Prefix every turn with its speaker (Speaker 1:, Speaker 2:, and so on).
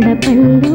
Speaker 1: ఆడపల్లె